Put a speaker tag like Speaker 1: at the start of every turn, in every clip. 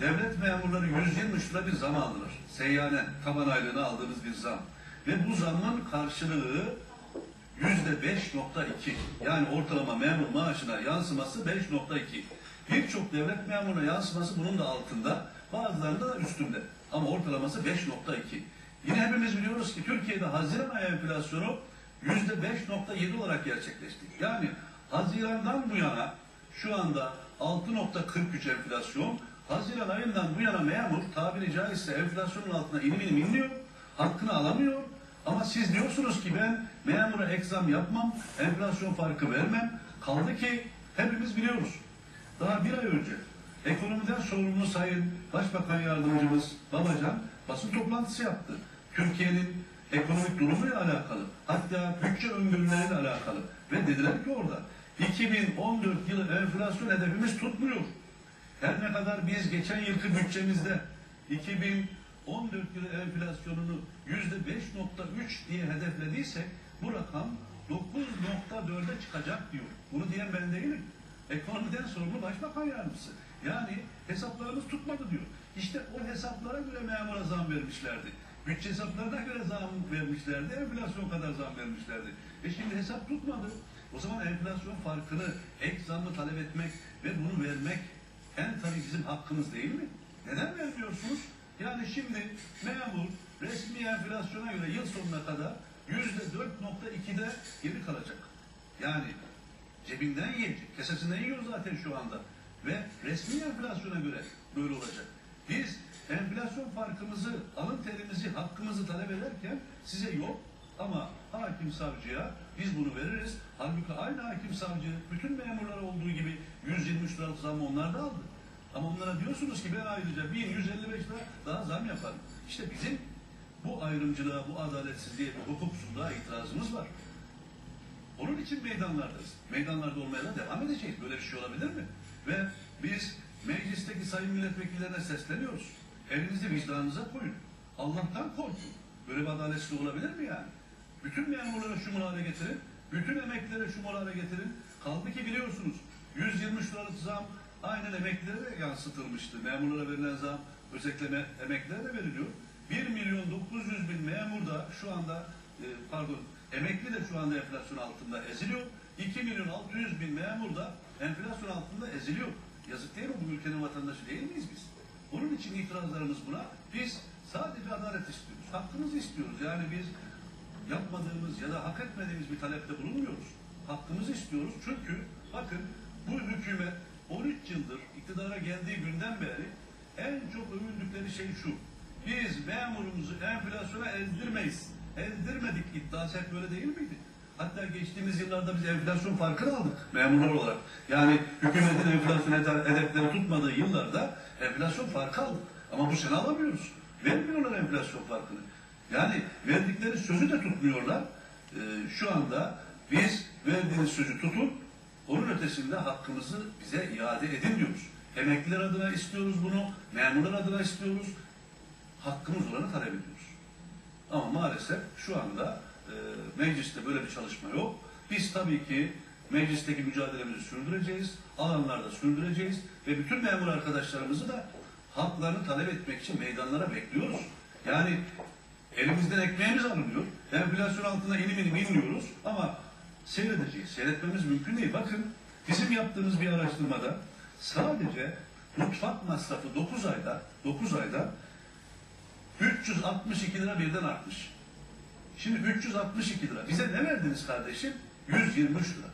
Speaker 1: devlet memurları 123 lira bir zam aldılar. Seyyanen taban aylığına aldığımız bir zam. Ve bu zamın karşılığı yüzde 5.2. Yani ortalama memur maaşına yansıması 5.2. Birçok devlet memuruna yansıması bunun da altında, bazılarında da üstünde. Ama ortalaması 5.2. Yine hepimiz biliyoruz ki Türkiye'de Haziran ayı enflasyonu yüzde 5.7 olarak gerçekleşti. Yani Haziran'dan bu yana şu anda 6.43 enflasyon, Haziran ayından bu yana memur tabiri caizse enflasyonun altına inim inim inliyor, hakkını alamıyor. Ama siz diyorsunuz ki ben memura ek zam yapmam, enflasyon farkı vermem. Kaldı ki hepimiz biliyoruz. Daha bir ay önce ekonomiden sorumlu Sayın Başbakan Yardımcımız Babacan basın toplantısı yaptı. Türkiye'nin ekonomik durumuyla alakalı, hatta bütçe öngörüleriyle alakalı. Ve dediler ki orada 2014 yılı enflasyon hedefimiz tutmuyor. Her ne kadar biz geçen yılki bütçemizde 2014 yılı enflasyonunu yüzde 5.3 diye hedeflediysek bu rakam 9.4'e çıkacak diyor. Bunu diyen ben değilim. Ekonomiden sorumlu başbakan yardımcısı. Yani hesaplarımız tutmadı diyor. İşte o hesaplara göre memura zam vermişlerdi. Bütçe hesaplarına göre zam vermişlerdi. Enflasyon kadar zam vermişlerdi. E şimdi hesap tutmadı. O zaman enflasyon farkını, ek zammı talep etmek ve bunu vermek en tabii bizim hakkımız değil mi? Neden vermiyorsunuz? Yani şimdi memur resmi enflasyona göre yıl sonuna kadar yüzde 4.2'de geri kalacak. Yani cebinden yiyecek. Kesesinden yiyor zaten şu anda. Ve resmi enflasyona göre böyle olacak. Biz enflasyon farkımızı, alın terimizi, hakkımızı talep ederken size yok ama hakim savcıya biz bunu veririz. Halbuki aynı hakim savcı bütün memurlar olduğu gibi 123 lira zam onlar da aldı. Ama onlara diyorsunuz ki ben ayrıca 1155 lira daha zam yaparım. İşte bizim bu ayrımcılığa, bu adaletsizliğe, bu hukuksuzluğa itirazımız var. Onun için meydanlardayız. Meydanlarda olmaya da devam edeceğiz. Böyle bir şey olabilir mi? Ve biz meclisteki sayın milletvekillerine sesleniyoruz. Elinizi vicdanınıza koyun. Allah'tan korkun. Böyle bir adaletsizlik olabilir mi yani? Bütün memurlara şu hale getirin. Bütün emeklilere şu hale getirin. Kaldı ki biliyorsunuz 123 liralık zam aynen emeklilere yansıtılmıştı. Memurlara verilen zam özetleme emeklilere de veriliyor. 1 milyon 900 bin memur da şu anda e, pardon emekli de şu anda enflasyon altında eziliyor. 2 milyon 600 bin memur da enflasyon altında eziliyor. Yazık değil mi? Bu ülkenin vatandaşı değil miyiz biz? Onun için itirazlarımız buna. Biz sadece adalet istiyoruz. Hakkımızı istiyoruz. Yani biz yapmadığımız ya da hak etmediğimiz bir talepte bulunmuyoruz. Hakkımızı istiyoruz. Çünkü bakın bu hükümet 13 yıldır iktidara geldiği günden beri en çok övüldükleri şey şu. Biz memurumuzu enflasyona ezdirmeyiz. Ezdirmedik iddiası hep böyle değil miydi? Hatta geçtiğimiz yıllarda biz enflasyon farkını aldık memurlar olarak. Yani hükümetin enflasyon hed- hedefleri tutmadığı yıllarda enflasyon farkı aldık. Ama bu sene alamıyoruz. Vermiyorlar enflasyon farkını. Yani verdikleri sözü de tutmuyorlar. Ee, şu anda biz verdiğiniz sözü tutun, onun ötesinde hakkımızı bize iade edin diyoruz. Emekliler adına istiyoruz bunu, memurlar adına istiyoruz. Hakkımız olanı talep ediyoruz. Ama maalesef şu anda e, mecliste böyle bir çalışma yok. Biz tabii ki meclisteki mücadelemizi sürdüreceğiz, alanlarda sürdüreceğiz ve bütün memur arkadaşlarımızı da haklarını talep etmek için meydanlara bekliyoruz. Yani elimizden ekmeğimiz alınıyor. Enflasyon altında inim inim inliyoruz ama seyredeceğiz. Seyretmemiz mümkün değil. Bakın bizim yaptığımız bir araştırmada sadece mutfak masrafı 9 ayda 9 ayda 362 lira birden artmış. Şimdi 362 lira. Bize ne verdiniz kardeşim? 123 lira.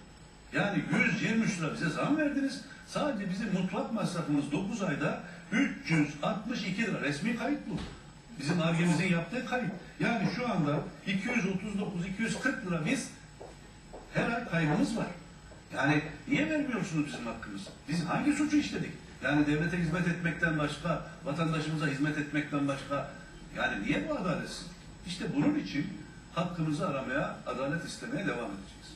Speaker 1: Yani 123 lira bize zam verdiniz. Sadece bizim mutfak masrafımız 9 ayda 362 lira. Resmi kayıt bu. Bizim argemizin yaptığı kayıt. Yani şu anda 239-240 lira biz her ay kaybımız var. Yani niye vermiyorsunuz bizim hakkımızı? Biz hangi suçu işledik? Yani devlete hizmet etmekten başka, vatandaşımıza hizmet etmekten başka, yani niye bu adaletsizlik? İşte bunun için hakkımızı aramaya, adalet istemeye devam edeceğiz.